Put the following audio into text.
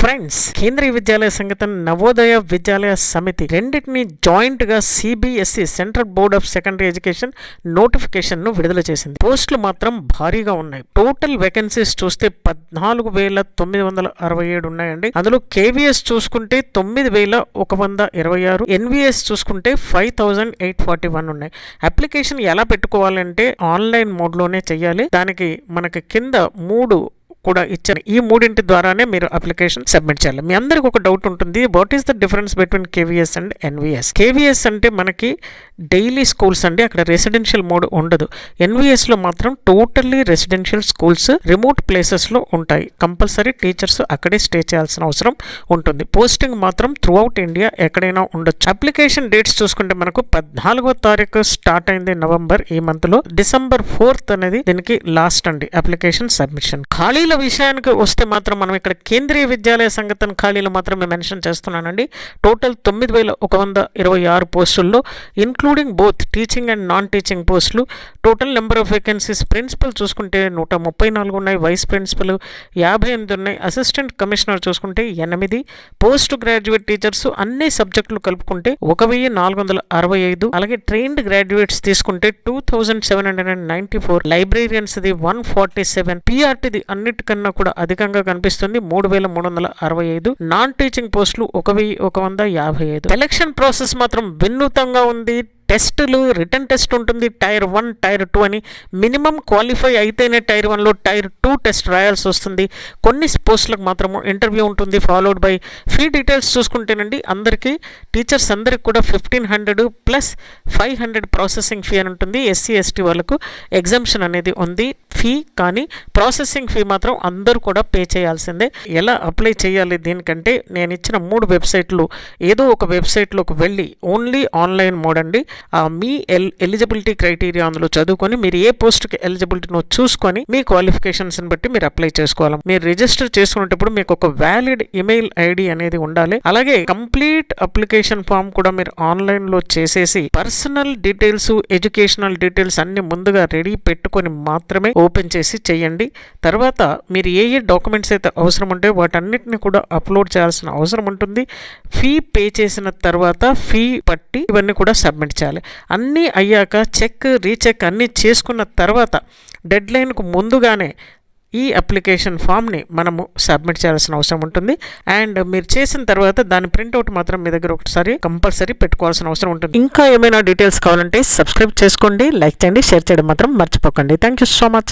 Friends Kendriya Vidyalaya సంగతం Navodaya విద్యాలయ సమితి రెండింటిని జాయింట్గా CBSE central board of secondary education నోటిఫికేషన్ను విడుదల చేసింది. పోస్టులు మాత్రం భారీగా ఉన్నాయి. టోటల్ వేకెన్సీస్ చూస్తే పద్నాలుగు వేల తొమ్మిది వందల అరవై ఏడు ఉన్నాయండి. అందులో కేవీఎస్ చూసుకుంటే తొమ్మిది వేల ఒక వంద ఇరవై ఆరు ఎన్విఎస్ చూసుకుంటే five thousand eight forty one ఉన్నాయి. అప్లికేషన్ ఎలా పెట్టుకోవాలంటే ఆన్లైన్ మోడ్లోనే చేయాలి దానికి మనకి కింద మూడు కూడా ఇచ్చారు ఈ మూడింటి ద్వారానే మీరు అప్లికేషన్ సబ్మిట్ చేయాలి. మీ అందరికి ఒక డౌట్ ఉంటుంది what is the difference between KVS and NVS KVS అంటే మనకి డైలీ స్కూల్స్ అండి అక్కడ రెసిడెన్షియల్ మోడ్ ఉండదు. ఎన్విఎస్లో మాత్రం టోటల్లీ రెసిడెన్షియల్ స్కూల్స్ రిమోట్ ప్లేసెస్లో ఉంటాయి. కంపల్సరీ టీచర్స్ అక్కడే స్టే చేయాల్సిన అవసరం ఉంటుంది. పోస్టింగ్ మాత్రం త్రూ అవుట్ ఇండియా ఎక్కడైనా ఉండొచ్చు. అప్లికేషన్ డేట్స్ చూసుకుంటే మనకు పద్నాలుగో తారీఖు స్టార్ట్ అయింది నవంబర్ ఈ మంత్లో డిసెంబర్ ఫోర్త్ అనేది దీనికి లాస్ట్ అండి అప్లికేషన్ సబ్మిషన్ ఖాళీల విషయానికి వస్తే మాత్రం మనం ఇక్కడ కేంద్రీయ విద్యాలయ సంగతన్ ఖాళీలు మాత్రమే మెన్షన్ చేస్తున్నానండి. టోటల్ తొమ్మిది వేల ఒక వంద ఇరవై ఆరు పోస్టుల్లో including both teaching and non teaching పోస్టులు. Total number of vacancies principal చూసుకుంటే నూట ముప్పై నాలుగు ఉన్నాయి. వైస్ ప్రిన్సిపల్ యాభై ఎనిమిది ఉన్నాయి. అసిస్టెంట్ కమిషనర్ చూసుకుంటే ఎనిమిది. పోస్ట్ గ్రాడ్యుయేట్ టీచర్స్ అన్ని సబ్జెక్టులు కలుపుకుంటే ఒక వెయ్యి నాలుగు వందల అరవై ఐదు. అలాగే ట్రైన్డ్ గ్రాడ్యుయేట్స్ తీసుకుంటే two thousand seven hundred and ninety four లైబ్రేరియన్స్ది one forty seven పిఆర్టీది కన్నా కూడా అధికంగా కనిపిస్తుంది. మూడు వేల మూడు వందల అరవై ఐదు నాన్ టీచింగ్ పోస్టులు ఒక వెయ్యి ఒక వంద యాభై ఐదు. ఎలక్షన్ ప్రాసెస్ మాత్రం వినూతంగా ఉంది. టెస్టులు రిటర్న్ టెస్ట్ ఉంటుంది టైర్ వన్ టైర్ టూ అని. మినిమం క్వాలిఫై అయితేనే టైర్ వన్లో టైర్ టూ టెస్ట్ రాయాల్సి వస్తుంది. కొన్ని పోస్టులకు మాత్రము ఇంటర్వ్యూ ఉంటుంది ఫాలోడ్ బై. ఫీ డీటెయిల్స్ చూసుకుంటేనండి అందరికీ టీచర్స్ అందరికి కూడా fifteen hundred plus five hundred processing fee అని ఉంటుంది ఎస్సీ ఎస్టీ వాళ్ళకు. ఎగ్జామ్షన్ అనేది ఉంది ఫీ కానీ ప్రాసెసింగ్ ఫీ మాత్రం అందరూ కూడా పే చేయాల్సిందే. ఎలా అప్లై చేయాలి దీనికంటే నేను ఇచ్చిన మూడు వెబ్సైట్లు. ఏదో ఒక వెబ్సైట్లోకి వెళ్ళి ఓన్లీ ఆన్లైన్ మోడ్ అండి. మీ ఎల్ ఎలిజిబిలిటీ క్రైటీరియా అందులో చదువుకొని మీరు ఏ పోస్ట్కి ఎలిజిబిలిటీనో చూసుకొని మీ క్వాలిఫికేషన్స్ని బట్టి మీరు అప్లై చేసుకోవాలి. మీరు రిజిస్టర్ చేసుకునేటప్పుడు మీకు ఒక వ్యాలిడ్ ఇమెయిల్ ఐడి అనేది ఉండాలి. అలాగే కంప్లీట్ అప్లికేషన్ ఫామ్ కూడా మీరు ఆన్లైన్లో చేసేసి పర్సనల్ డీటెయిల్స్ ఎడ్యుకేషనల్ డీటెయిల్స్ అన్ని ముందుగా రెడీ పెట్టుకొని మాత్రమే ఓపెన్ చేసి చేయండి. తర్వాత మీరు ఏ ఏ డాక్యుమెంట్స్ అయితే అవసరం ఉంటే వాటన్నిటిని కూడా అప్లోడ్ చేయాల్సిన అవసరం ఉంటుంది. ఫీ పే చేసిన తర్వాత ఫీ పట్టి ఇవన్నీ కూడా సబ్మిట్ చేయాలి. అన్నీ అయ్యాక చెక్ రీచెక్ అన్నీ చేసుకున్న తర్వాత డెడ్ లైన్కు ముందుగానే ఈ అప్లికేషన్ ఫామ్ని మనము సబ్మిట్ చేయాల్సిన అవసరం ఉంటుంది. అండ్ మీరు చేసిన తర్వాత దాని ప్రింట్అవుట్ మాత్రం మీ దగ్గర ఒకసారి కంపల్సరీ పెట్టుకోవాల్సిన అవసరం ఉంటుంది. ఇంకా ఏమైనా డీటెయిల్స్ కావాలంటే సబ్స్క్రైబ్ చేసుకోండి లైక్ చేయండి షేర్ చేయడం మాత్రం మర్చిపోకండి. Thank you so much.